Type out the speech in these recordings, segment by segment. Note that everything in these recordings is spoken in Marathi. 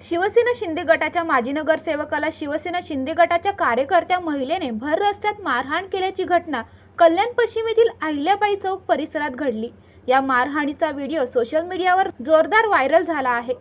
शिवसेना शिंदे गटाच्या माजी नगरसेवकाला शिवसेना शिंदे गटाच्या कार्यकर्त्या महिलेने भर रस्त्यात मारहाण केल्याची घटना कल्याण पश्चिम येथील अहिल्याबाई चौक परिसरात घडली. या मारहाणीचा व्हिडिओ सोशल मीडियावर जोरदार व्हायरल झाला आहे.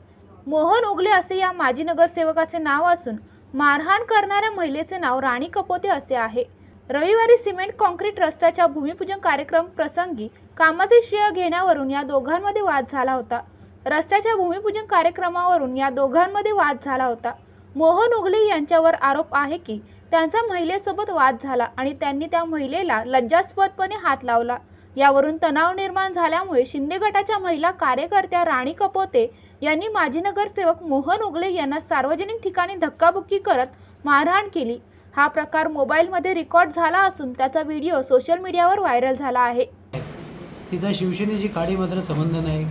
मोहन उगले असे या माजी नगरसेवकाचे नाव असून मारहाण करणाऱ्या महिलेचे नाव राणी कपोते असे आहे. रविवारी सिमेंट कॉन्क्रीट रस्त्याच्या भूमिपूजन कार्यक्रम प्रसंगी कामाचे श्रेय घेण्यावरून या दोघांमध्ये वाद झाला होता. रस्त्याच्या भूमिपूजन कार्यक्रमावरून या दोघांमध्ये वाद झाला होता. मोहन उगले यांच्यावर आरोप आहे की त्यांचा महिलेसोबत वाद झाला आणि त्यांनी त्या महिलेला लज्जास्पदपणे हात लावला. यावरून तणाव निर्माण झाल्यामुळे शिंदे गटाच्या महिला कार्यकर्त्या राणी कपोते यांनी माजी नगरसेवक मोहन उगले यांना सार्वजनिक ठिकाणी धक्काबुक्की करत मारहाण केली. हा प्रकार मोबाईलमध्ये रेकॉर्ड झाला असून त्याचा व्हिडिओ सोशल मीडियावर व्हायरल झाला आहे. तिचा शिवसेनेची काडी मात्र संबंध नाही.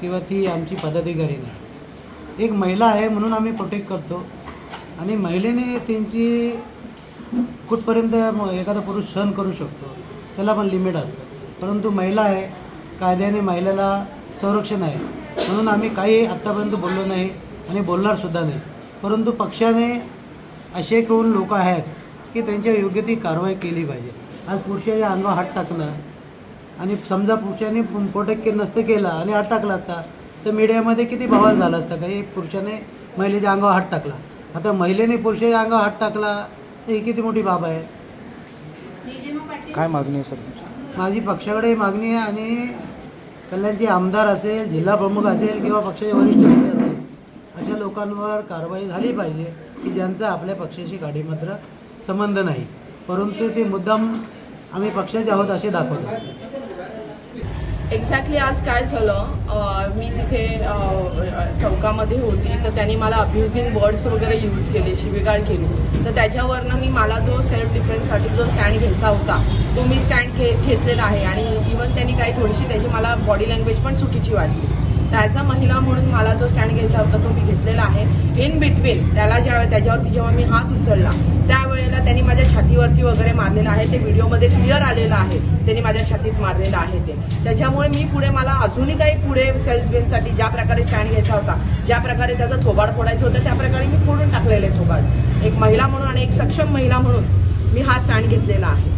किंवा ती आमची पदाधिकारी नाही. एक महिला आहे म्हणून आम्ही प्रोटेक्ट करतो. आणि महिलेने त्यांची कुठपर्यंत एखादा पुरुष सहन करू शकतो त्याला पण लिमिट असतं. परंतु महिला आहे कायद्याने महिलेला संरक्षण आहे. म्हणून आम्ही काही आत्तापर्यंत बोललो नाही आणि बोलणारसुद्धा नाही. परंतु पक्षाने असे कोण लोक आहेत की त्यांच्या योग्य ती कारवाई केली पाहिजे. आज पुरुषाच्या अंगावर हात टाकणं आणि समजा पुरुषाने प्रोटेक्ट नसतं केलं आणि हात टाकला असता तर मीडियामध्ये किती बवाल झाला असता? काही पुरुषाने महिलेच्या अंगावर हात टाकला. आता महिलेने पुरुषाच्या अंगावर हात टाकला तर ही किती मोठी बाब आहे? काय मागणी आहे सर माझी पक्षाकडे मागणी आहे आणि कल्याणचे आमदार असेल जिल्हा प्रमुख असेल किंवा पक्षाचे वरिष्ठ नेते असेल अशा लोकांवर कारवाई झाली पाहिजे की ज्यांचा आपल्या पक्षाशी गाडी मात्र संबंध नाही. परंतु ते मुद्दाम आम्ही पक्षाचे आहोत असे दाखवतो एक्झॅक्टली आज काय झालं? मी तिथे चौकामध्ये होती तर त्यांनी मला अब्युझिंग वर्ड्स वगैरे यूज केले शिवीगाळ केली. तर त्याच्यावरनं मी मला जो सेल्फ डिफेन्ससाठी जो स्टँड घ्यायचा होता तो मी स्टँड घे घेतलेला आहे. आणि इवन त्यांनी काही थोडीशी त्याची मला बॉडी लँग्वेज पण चुकीची वाटली. त्याचा महिला म्हणून मला जो स्टँड घ्यायचा होता तो मी घेतलेला आहे. इन बिटवीन त्याला ज्या त्याच्यावरती जेव्हा मी हात उचलला त्यावेळेस वगैरे मारलेलं आहे ते व्हिडिओमध्ये क्लिअर आलेलं आहे. त्यांनी माझ्या छातीत मारलेलं आहे ते. त्याच्यामुळे मी पुढे मला अजूनही काही पुढे सेल्फ डिफेन्ससाठी ज्या प्रकारे स्टँड घ्यायचा होता ज्या प्रकारे त्याचं थोबाड फोडायचं होतं त्या प्रकारे मी फोडून टाकलेलं आहे थोबाड. एक महिला म्हणून आणि एक सक्षम महिला म्हणून मी हा स्टँड घेतलेला आहे.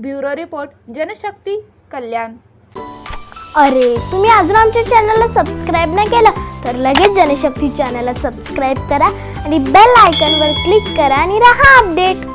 Bureau report Janshakti Kalyan. अरे तुम्ही अजून आमच्या चॅनलला सबस्क्राईब नाही केलं? तर लगेच जनशक्ती चॅनलला सबस्क्राईब करा आणि बेल आयकॉनवर क्लिक करा आणि राहा अपडेट.